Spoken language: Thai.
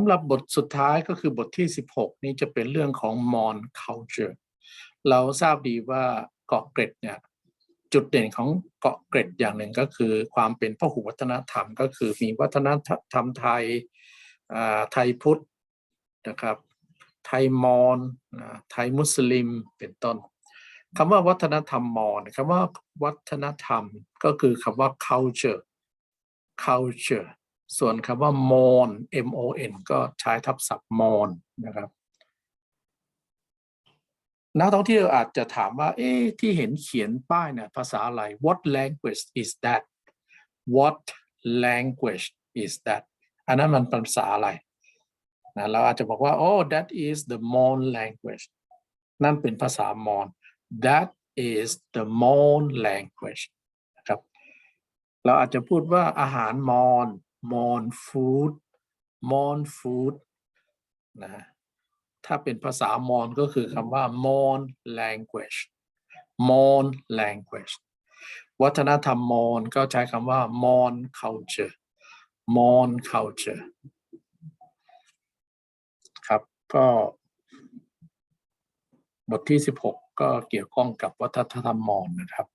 ำหรับบทสุดท้ายก็คือบทที่ 16 นี้จะเป็นเรื่องของ Mon culture เราทราบดีว่าเกาะเกร็ดเนี่ยจุดเด่นของเกาะเกร็ดอย่างหนึ่งก็คือความเป็นพหุวัฒนธรรม ก็คือมีวัฒนธรรมไทยอ่าไทยพุทธนะครับไทยมอญไทยมุสลิมเป็นต้นคำว่าวัฒนธรรมมอญคำว่าวัฒนธรรมก็คือคำว่า culture culture ส่วนคำว่า mon m o n ก็ใช้ทับศัพท์ mon นะครับนักท่องเที่ยวอาจจะถามว่า เอ๊ะ ที่เห็นเขียนป้ายเนี่ยภาษาอะไร what language is that what language is that อันนั้นมันเป็นภาษาอะไรนะเราอาจจะบอกว่า oh that is the Mon language นั่นเป็นภาษามอญ that is the Mon language นะครับ เราอาจจะพูดว่าอาหารมอญ มอญฟู้ดมอญฟู้ดนะฮะถ้าเป็นภาษามอญก็คือคำว่า Mon language Mon language วัฒนธรรมมอญก็ใช้คำว่า Mon culture Mon culture ครับก็บทที่ 16 ก็เกี่ยวข้องกับวัฒนธรรมมอญนะครับ